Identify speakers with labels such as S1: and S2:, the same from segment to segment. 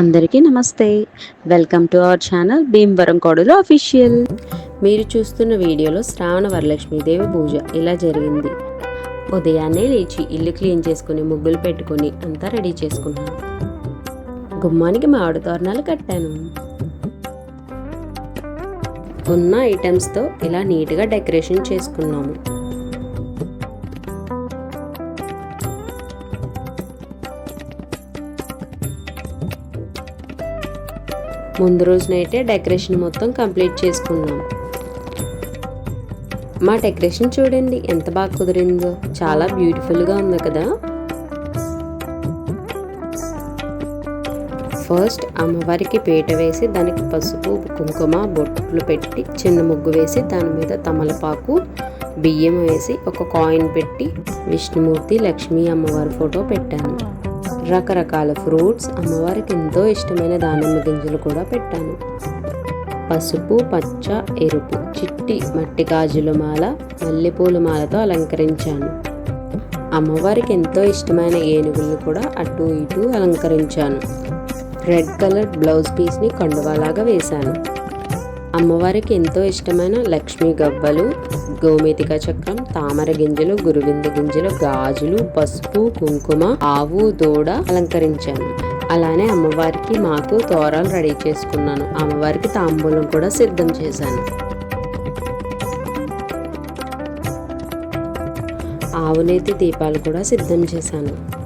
S1: అందరికీ నమస్తే. Welcome to our channel Bhimavaram కోడలు అఫీషియల్ మీరు చూస్తున్న వీడియోలో శ్రావణ వరలక్ష్మీదేవి పూజ ఇలా జరిగింది? ఉదయాన్నే లేచి ఇల్లు క్లీన్ చేసుకుని ముగ్గులు పెట్టుకొని అంతా రెడీ చేసుకున్నాను గుమ్మానికి మామిడి తోరణాలు కట్టాను. ఉన్న ఐటమ్స్తో ఇలా నీట్గా డెకరేషన్ చేసుకున్నాము. ముందు రోజునైతే డెకరేషన్ మొత్తం కంప్లీట్ చేసుకున్నాం. మా డెకరేషన్ చూడండి ఎంత బాగా కుదిరిందో. చాలా బ్యూటిఫుల్గా ఉంది కదా. ఫస్ట్ అమ్మవారికి పీట వేసి దానికి పసుపు కుంకుమ బొట్లు పెట్టి చిన్న ముగ్గు వేసి దాని మీద తమలపాకు బియ్యం వేసి ఒక కాయిన్ పెట్టి విష్ణుమూర్తి లక్ష్మీ అమ్మవారి ఫోటో పెట్టాను. రకరకాల ఫ్రూట్స్ అమ్మవారికి ఎంతో ఇష్టమైన దానిమ్మ గింజలు కూడా పెట్టాను. పసుపు పచ్చ ఎరుపు చిట్టి మట్టి గాజుల మాల మల్లెపూల మాలతో అలంకరించాను. అమ్మవారికి ఎంతో ఇష్టమైన ఏనుగులను కూడా అటు ఇటు అలంకరించాను. రెడ్ కలర్ బ్లౌజ్ పీస్ని కండువాలాగా వేశాను. అమ్మవారికి ఎంతో ఇష్టమైన లక్ష్మీ గవ్వలు గోమేతిక చక్రం తామర గింజలు గురువింద గింజలు గాజులు పసుపు కుంకుమ ఆవు దూడ అలంకరించాను. అలానే అమ్మవారికి మాకు తోరాలు రెడీ చేసుకున్నాను. అమ్మవారికి తాంబూలం కూడా సిద్ధం చేశాను. ఆవునేతి దీపాలు కూడా సిద్ధం చేశాను.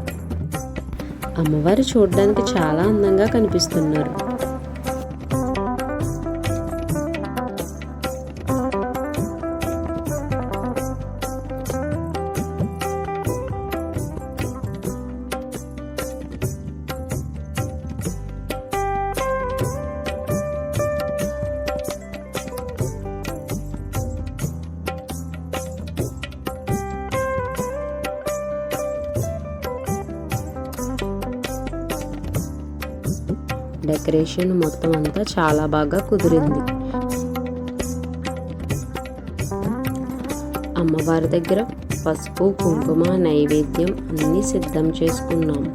S1: అమ్మవారు చూడడానికి చాలా అందంగా కనిపిస్తున్నారు. డెకరేషన్ మొత్తం అంతా చాలా బాగా కుదిరింది. అమ్మవారి దగ్గర పసుపు కుంకుమ నైవేద్యం అన్నీ సిద్ధం చేసుకున్నాం.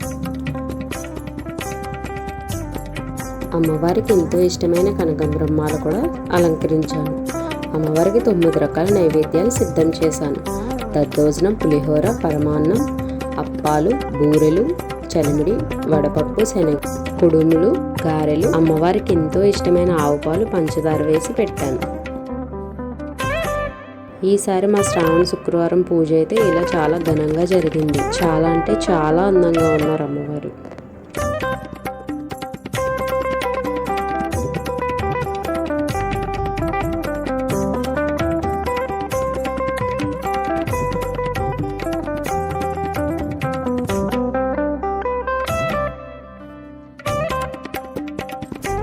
S1: అమ్మవారికి ఎంతో ఇష్టమైన కనకంబ్రహ్మాలు కూడా అలంకరించాను. అమ్మవారికి తొమ్మిది రకాల నైవేద్యాలు సిద్ధం చేశాను. దద్దోజనం పులిహోర పరమాన్నం అప్పాలు బూరెలు చలిమిడి వడపప్పు శనగ కుడుములు గారెలు అమ్మవారికి ఎంతో ఇష్టమైన ఆవుపాలు పంచదార వేసి పెట్టాను. ఈసారి మా శ్రావణ శుక్రవారం పూజ అయితే ఇలా చాలా ఘనంగా జరిగింది. చాలా అంటే చాలా అందంగా ఉన్నారు అమ్మవారు.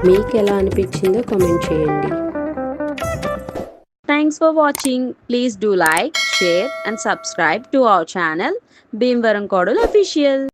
S1: మీకు ఎలా అనిపించిందో కామెంట్ చేయండి. Thanks for watching please do like share and subscribe to our channel Bhimavaram కోడలు అఫీషియల్